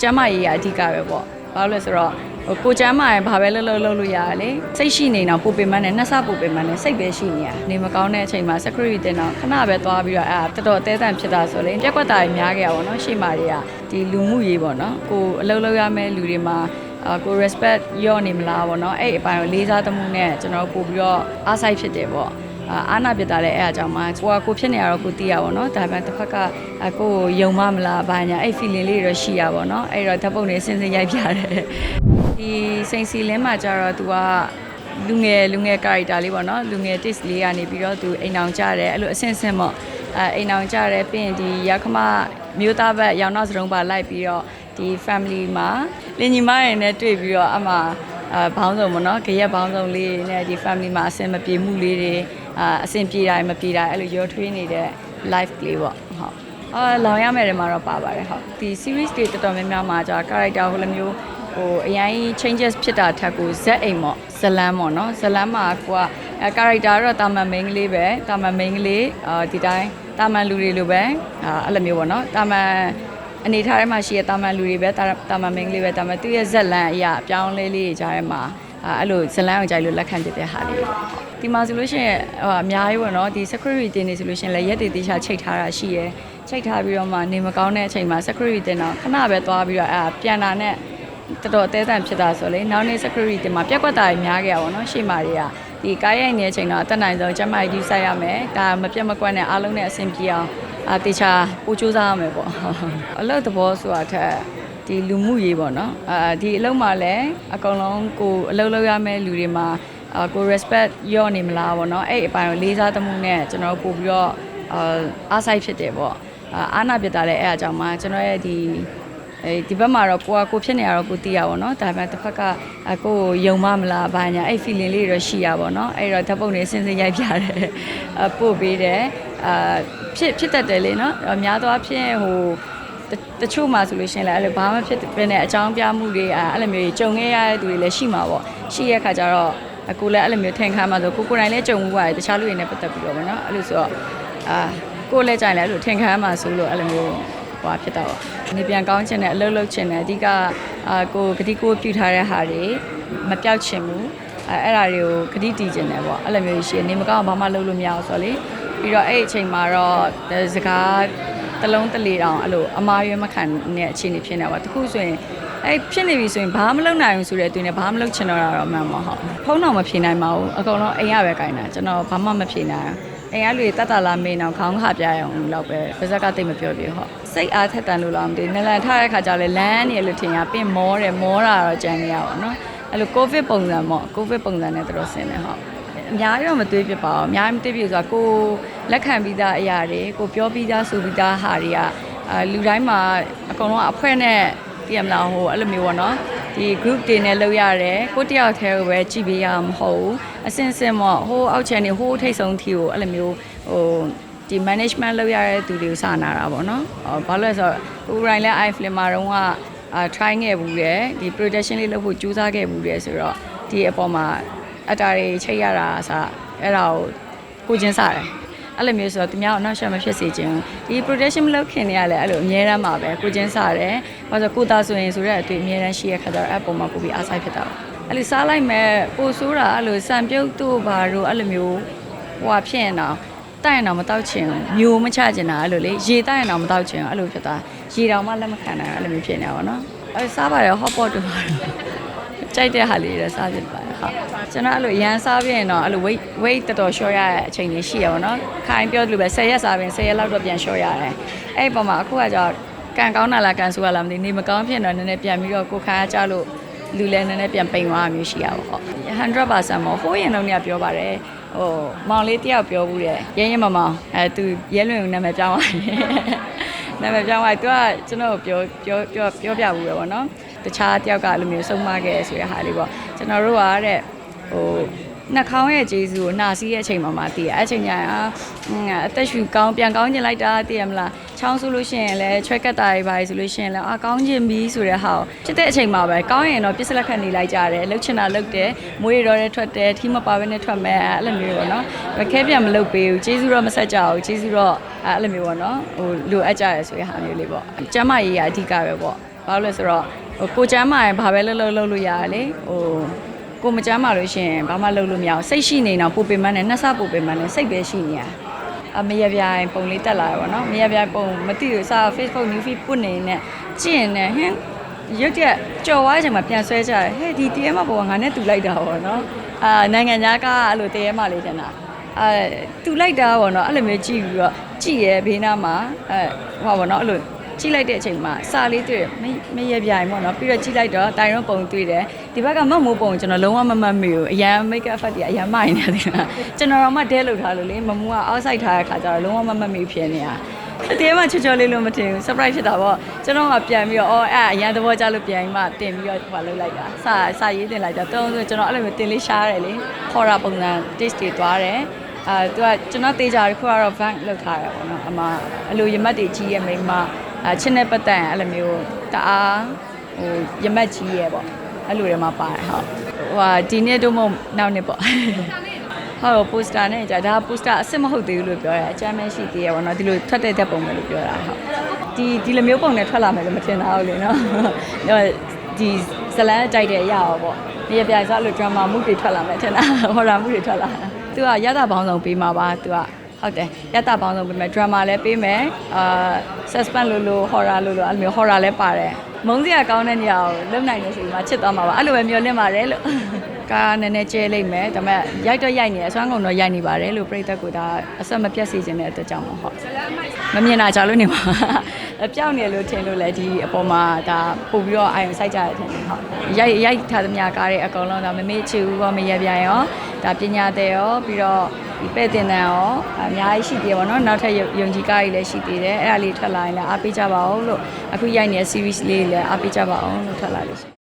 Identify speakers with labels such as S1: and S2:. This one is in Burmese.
S1: ကျမ်းမာရေးကအဓိကပဲပေါ့ဘာလို့လဲဆိုတော့ဟိုကိုကျမ်းမာရင်ဘာပဲလုပ်လုပ်လုပ်လို့ရတယ်လေစိတ်ရှိနေတော့ပူပင်မနဲ့နှစ်ဆပူပင်မနဲ့စိတ်ပဲရှိနေရနေမကောင်းတဲ့အချိန်မှာ security တင်တော့ခဏပဲသွားပြီးတော့အဲတော်တော်အသေးအံဖြစ်တာဆိုလေပြက်ကွက်တာကြီးများခဲ့ရပါတော့ရှေ့မှာတွေကဒီလူမှုရေးပေါ့နော်ကိုအလုပ်လုပ်ရမယ့်လူတွေမှာအာကို respect ရော့နေမလားပေါ့နော်အဲ့အပိုင်းကိုလေးစားသမှုနဲ့ကျွန်တော်ပို့ပြီးတော့အားဆိုင်ဖြစ်တယ်ပေါ့ အာအာနာပြတာလည်းအဲ့အကြောင်းမှကိုကကိုဖြစ်နေရတော့ကိုသိရပါတော့ဒါပေမဲ့တစ်ဖက်ကအကိုကိုယုံမမလားဘာညာအဲ့ feeling လေးတွေတော့ရှိရပါတော့အဲ့တော့ဓာတ်ပုံတွေစင်စင်ရိုက်ပြတယ်ဒီစိန်စီလင်းမှာကျတော့ तू ကလူငယ်လူငယ် character လေးပေါ့နော်လူငယ် taste လေးကနေပြီးတော့ तू အိမ်အောင်ကြတယ်အဲ့လိုအဆင့်ဆင့်ပေါ့အဲအိမ်အောင်ကြတယ်ပြီးရင်ဒီရခမမျိုးသားဘက်ရောင်နောက်စရုံးပါလိုက်ပြီးတော့ဒီ family မှာလင်ညီမတွေနဲ့တွေ့ပြီးတော့အမှအာဘောင်းဆောင်ပေါ့နော်ကြရက်ဘောင်းဆောင်လေးနဲ့ဒီ family မှာအဆင်မပြေမှုလေးတွေ အာအဆင်ပြေတာမပြေတာအဲ့လိုရောထွေးနေတဲ့ life လေးပေါ့ဟုတ်အာလောင်ရမယ်တယ်မှာတော့ပါပါတယ်ဟုတ်ဒီ series တွေတော်တော်များများမှာကြာ character ဟိုလိုမျိုးဟိုအရင် changes ဖြစ်တာထက်ကိုဇက်အိမ်ပေါ့ဇလန်းပေါ့နော်ဇလန်းမှာကိုကအဲ character တော့တာမန် main ကလေးပဲတာမန် main ကလေးအာဒီတိုင်းတာမန်လူတွေလိုပဲအာအဲ့လိုမျိုးပေါ့နော်တာမန်အနေထားထဲမှာရှိတဲ့တာမန်လူတွေပဲတာတာမန် main ကလေးပဲဒါပေမဲ့သူ့ရဲ့ဇက်လန်းအရာအပြောင်းလဲလေးတွေကြားထဲမှာ အာအဲ့လိုဇလန်းအောင်ကြိုက်လို့လက်ခံပြတဲ့ဟာလေးပေါ့ဒီမှာဆိုလို့ရှိရင်ဟိုအများကြီးပေါ့နော်ဒီ security တင်နေဆိုလို့ရှိရင်လည်းရက်တည်တေချာချိတ်ထားတာရှိရယ်ချိတ်ထားပြီးတော့မှနေမကောင်းတဲ့အချိန်မှာ security တင်တော့ခဏပဲသွားပြီးတော့အဲပြန်လာနဲ့တော်တော်အသေးအံဖြစ်တာဆိုလေနောက်နေ့ security တင်မှာပြက်ကွက်တာကြီးများခဲ့ရပါတော့ရှေ့မှာတွေကဒီကားရိုက်နေတဲ့အချိန်တော့အသက်နိုင်ဆုံးကျမကြီးယူဆိုင်ရမယ်ဒါမပြတ်မကွက်နဲ့အားလုံးနဲ့အဆင်ပြေအောင်အာတေချာပို့စူးစမ်းရမယ်ပေါ့အလုပ်သဘောဆိုတာထက် ဒီလူမှုရေးပေါ့နော်အာဒီအလုပ်မှာလည်းအကုန်လုံးကိုအလုပ်လုပ်ရမယ့်လူတွေမှာအာကို respect ရော့နေမလားပေါ့နော်အဲ့အပိုင်းကိုလေးစားသမှုနဲ့ကျွန်တော်ပို့ပြီးတော့အာအားဆိုင်ဖြစ်တယ်ပေါ့အာအာနာပြတာလည်းအဲ့အကြောင်းမှကျွန်တော်ရဲ့ဒီအဲဒီဘက်မှာတော့ကိုကကိုဖြစ်နေရတော့ကိုသိရပါတော့ဒါပေမဲ့တစ်ဖက်ကအကိုကိုယုံမမလားဘာညာအဲ့ feeling လေးတွေတော့ရှိရပါတော့အဲ့တော့ဓာတ်ပုံတွေစင်စင်ရိုက်ပြတယ်အပို့ပေးတယ်အာဖြစ်ဖြစ်တတ်တယ်လေနော်အများသောအားဖြင့်ဟို တတချို့မှာဆိုလို့ရှရင်လည်းအဲ့လိုဘာမှဖြစ်ဘဲနဲ့အကြောင်းပြမှုတွေအဲ့အဲ့လိုမျိုးကြီးကြုံခဲ့ရတဲ့သူတွေလည်းရှိမှာပေါ့ရှိရခါကျတော့အကိုလည်းအဲ့လိုမျိုးထင်ခါမှာဆိုကိုကိုယ်တိုင်လည်းကြုံမှုပါတယ်တခြားလူတွေနဲ့ပတ်သက်ပြီးတော့ဗောနော်အဲ့လိုဆိုတော့အာကိုလည်းကြိုင်လည်းအဲ့လိုထင်ခါမှာဆိုလို့အဲ့လိုမျိုးဟွာဖြစ်တော့နေပြန်ကောင်းချင်တယ်အလုပ်လုပ်ချင်တယ်အဓိကအာကိုဂတိကိုပြုထားတဲ့ဟာတွေမပြောက်ချင်ဘူးအဲအဲ့ဒါတွေကိုဂတိတည်ချင်တယ်ပေါ့အဲ့လိုမျိုးရှိရင်နေမကောင်းဘာမှလုပ်လို့မရအောင်ဆိုတော့လေ ပြီးတော့အဲ့အချိန်မှာတော့စကားတစ်လုံးတစ်လေတောင်အဲ့လိုအမားရွေးမခံတဲ့အခြေအနေဖြစ်နေပါတခုဆိုရင်အဲ့ဖြစ်နေပြီဆိုရင်ဘာမှမလုပ်နိုင်ဘူးဆိုတဲ့အတွင်းနဲ့ဘာမှမလုပ်ချင်တော့တာတော့မှန်ပါဟုတ်ဖုန်းတော့မဖြေနိုင်ပါဘူးအကုန်လုံးအိမ်ရပဲခိုင်းတာကျွန်တော်ဘာမှမဖြေနိုင်ဘူးအိမ်ကလူတွေတတ်တာလာမေးအောင်ခေါင်းခါပြရအောင်လောက်ပဲပါဇက်ကတိတ်မပြောပြဟုတ်စိတ်အားထက်တန်လို့လားမသိဘူးနလန်ထားတဲ့ခါကျလဲလမ်းနေလို့ထင်ရပင့်မောတယ်မောတာတော့ကြံနေရပါတော့အဲ့လိုကိုဗစ်ပုံစံပေါ့ကိုဗစ်ပုံစံနဲ့သူတို့ဆင်းနေဟုတ် အများကြီးတော့မတွေးပြပါဘူးအများကြီးမတွေးပြဆိုတာကိုလက်ခံပြီးသားအရာတွေကိုပြောပြီးသားဆိုပြီးသားဟာတွေကအာလူတိုင်းမှာအကုန်လုံးအဖွဲနဲ့တည်ရမလားဟိုအဲ့လိုမျိုးပေါ့နော်ဒီ group တွေနဲ့လုပ်ရတယ်ကိုတယောက်တည်းကိုပဲကြည့်ပေးရမှာမဟုတ်ဘူးအစင်စင်ပေါ့ဟိုအောက်ချန်နေဟိုထိတ်ဆုံးထီကိုအဲ့လိုမျိုးဟိုဒီ management လုပ်ရတဲ့သူတွေကိုစာနာတာပေါ့နော်ဟောဘာလို့လဲဆိုတော့ကိုရိုင်းလဲ iFilm မှာတော့ကအာ try ခဲ့ဘူးတယ်ဒီ production လေးလုပ်ဖို့ကြိုးစားခဲ့ဘူးတယ်ဆိုတော့ဒီအပေါ်မှာ အတားတွေချိတ်ရတာအစားအဲ့ဒါကိုကိုချင်းစားတယ်အဲ့လိုမျိုးဆိုတော့သူများအောင်နောက်ရှက်မဖြစ်စေချင်ဘူးဒီ production မလုပ်ခင်တည်းကလည်းအဲ့လိုအများတမ်းပါပဲကိုချင်းစားတယ်ဘာလို့ဆိုကိုသားဆိုရင်ဆိုတော့အတွေ့အများတမ်းရှိရခါတော့အဲ့ပုံမှာပို့ပြီးအားဆိုင်ဖြစ်တာပါအဲ့လိုစားလိုက်မဲ့ပိုဆိုးတာအဲ့လိုစံပြုတ်တို့ဘာတို့အဲ့လိုမျိုးဟိုဟာဖြစ်ရင်တော့တိုက်ရင်တော့မတောက်ချင်ဘူးမျိုးမချချင်တာအဲ့လိုလေရေတိုက်ရင်တော့မတောက်ချင်ဘူးအဲ့လိုဖြစ်သွားရေတောင်မှလက်မခံနိုင်ဘူးအဲ့လိုမျိုးဖြစ်နေတာပေါ့နော်အဲ့စားပါတယ် hot pot တို့ပါတော့ကြိုက်တဲ့ဟာလေးတွေစားဖြစ်ပါတယ် ဟုတ်ကျွန်တော်အဲ့လိုရန်စားပြရင်တော့အဲ့လို weight weight တော်တော် short ရတဲ့အချိန်ကြီးရှိရပါတော့ခိုင်းပြောသလိုပဲ10ရက်စားပြင်10ရက်လောက်တော့ပြန် short ရတယ်အဲ့ဒီပုံမှာအခုကကြောကန်ကောင်းတာလားကန်ဆိုးရလားမသိနေမကောင်းဖြစ်တော့နည်းနည်းပြန်ပြီးတော့ကိုခါကြလို့လူလည်းနည်းနည်းပြန်ပိန်သွားမျိုးရှိရပါဟုတ်100%မဟုတ်ဟိုးရင်တော့ညပြောပါတယ်ဟိုမောင်လေးတယောက်ပြောဘူးတဲ့ရဲရဲမမောင်အဲသူရဲလွင်ကိုနာမည်ပြောင်းသွားတယ်နာမည်ပြောင်းသွားသူကကျွန်တော်ပြောပြောပြောပြောပြဘူးပဲဗောနော် တခြားတယောက်ကအဲ့လိုမျိုးဆုံးမခဲ့ဆိုတဲ့ဟာလေးပေါ့ကျွန်တော်တို့ကတဲ့ဟိုနှာခေါင်းရဲ့ဂျေစုကိုနှာစီးရဲ့အချိန်မှာမှတည်ရအဲ့အချိန်ကျရင်အာအသက်ရှူကောင်းပြန်ကောင်းကျင်လိုက်တာတည်ရမလားချောင်းဆိုလို့ရှိရင်လည်း track ကတာတွေပါဆိုလို့ရှိရင်လည်းအာကောင်းကျင်ပြီဆိုတဲ့ဟာကိုဖြစ်တဲ့အချိန်မှာပဲကောင်းရင်တော့ပြစ်စလက်ခတ်နေလိုက်ကြတယ်လှုပ်ချင်တာလှုပ်တယ်မွေးရတော့တဲ့ထွက်တယ်ထီးမပါဘဲနဲ့ထွက်မယ်အဲ့လိုမျိုးပေါ့နော်ခဲပြန်မလုပ်ပေးဘူးဂျေစုတော့မဆက်ကြဘူးဂျေစုတော့အဲ့လိုမျိုးပေါ့နော်ဟိုလိုအပ်ကြရဆိုတဲ့ဟာမျိုးလေးပေါ့ကျမ်းမာရေးကအဓိကပဲပေါ့ဘာလို့လဲဆိုတော့ ဟိုကိုချမ်းမာရင်ဘာပဲလုပ်လုပ်လုပ်လို့ရတယ်လေဟိုကိုမချမ်းမာလို့ရှိရင်ဘာမှလုပ်လို့မရအောင်စိတ်ရှိနေတော့ပူပင်မနဲ့နှစ်ဆပူပင်မနဲ့စိတ်ပဲရှိနေရအမရပြိုင်ပုံလေးတက်လာရပါတော့မရပြိုင်ပုံမသိဘူးစာ Facebook new feed ပုတ်နေနဲ့ကြည့်နေဟင်ရုတ်တရက်ကြော်သွားချိန်မှာပြန်ဆွဲကြတယ်ဟဲ့ဒီတရားမပေါ်ကငါနဲ့တူလိုက်တာပေါ့နော်အာနိုင်ငံသားကအဲ့လိုတရားမလေးထင်တာအဲတူလိုက်တာပေါ့နော်အဲ့လိုမျိုးကြည့်ပြီးတော့ကြည့်ရဲဘေးနားမှာအဲဟောပါတော့အဲ့လို ကြည့်လိုက်တဲ့အချိန်မှာစာလေးတွေ့တယ်မမရပြိုင်ပေါ့နော်ပြီးတော့ကြည့်လိုက်တော့တိုင်ရွန်ပုံတွေ့တယ်ဒီဘက်ကမတ်မိုးပုံကျွန်တော်လုံးဝမမှတ်မိဘူးအရန် make up effect တွေအရန်မိုင်းနေတယ်ကွာကျွန်တော်တော့မှတဲလုပ်ထားလို့လေမမူက outside ထားတဲ့ခါကျတော့လုံးဝမမှတ်မိဖြစ်နေတာတကယ်မှချောချောလေးလို့မထင်ဘူး surprise ဖြစ်တာပေါ့ကျွန်တော်ကပြန်ပြီးတော့အော်အဲ့အရန်သဘောကျလို့ပြန်ပြီးမှတင်ပြီးတော့ဟိုလုပ်လိုက်တာစာစာရေးတင်လိုက်တာတုံးဆိုကျွန်တော်အဲ့လိုမျိုးတင်လေးရှားတယ်လေ horror ပုံစံ taste တွေသွားတယ်အာသူကကျွန်တော်တေးကြတယ်ခုကတော့ bank လောက်ထားတယ်ပေါ့နော်အမအလိုရမတ်တွေကြီးရဲ့မိန်းမ အချင်းနဲ့ပတ်သက်ရင်အဲ့လိုမျိုးတအားဟိုရမတ်ကြီးရဲ့ပေါ့အဲ့လိုတွေမှာပါတယ်ဟုတ်ဟိုဟာဒီနေ့တော့မဟုတ်နောက်နေ့ပေါ့ဟုတ်ပိုစတာနဲ့ကြာဒါပိုစတာအစ်စ်မဟုတ်သေးဘူးလို့ပြောတယ်အချမ်းမရှိသေးရပါတော့ဒီလိုထွက်တဲ့တက်ပုံပဲလို့ပြောတာဟုတ်ဒီဒီလိုမျိုးပုံနဲ့ထွက်လာမယ်လို့မထင်တာဘူးလေနော်ဒီဇလန်းကြိုက်တဲ့အရာရောပေါ့နေရပြိုင်စားလို့ drama မှုတွေထွက်လာမယ်ထင်တာ horror မှုတွေထွက်လာတာသူကရတာပေါင်းဆောင်ပေးမှာပါသူက ဟုတ်တယ်ရတာပေါင်းဆောင်ပေးမယ် drama လည်းပေးမယ်အာ suspense လို့လို့ horror လို့လို့အဲ့လိုမျိုး horror လည်းပါတယ်မုန်းစရာကောင်းတဲ့နေရာကိုလုံနိုင်နေဆိုပြီးမှချစ်သွားမှာပါအဲ့လိုပဲမျှော်လင့်ပါတယ်လို့ကားနည်းနည်းကျဲလိုက်မယ်ဒါပေမဲ့ရိုက်တော့ရိုက်နေတယ်အစွမ်းကုန်တော့ရိုက်နေပါတယ်လို့ပြိသက်ကဒါအဆက်မပြတ်စေခြင်းတဲ့အတွက်ကြောင့်မို့ဟုတ်မမြင်တာကြောက်လို့နေမှာအပြောင်းနေလို့ထင်လို့လဲဒီအပေါ်မှာဒါပို့ပြီးတော့အာရုံစိုက်ကြရတဲ့ထင်တယ်ဟုတ်ရိုက်ရိုက်ထားသမျှကားတွေအကောင်လုံးဒါမမေ့ချီဘူးရောမရပြိုင်ရောဒါပညာတဲ့ရောပြီးတော့ဒီ ပဲ့တင်တန်ရောအများကြီးရှိသေးတယ်ဗောနော်နောက်ထပ်ယုံကြည်ကားကြီးလည်းရှိသေးတယ်အဲ့ဒါလေးထွက်လာရင်လည်းအားပေးကြပါအောင်လို့အခုရိုက်နေတဲ့ series လေးလည်းအားပေးကြပါအောင်လို့ထွက်လာလို့ရှိ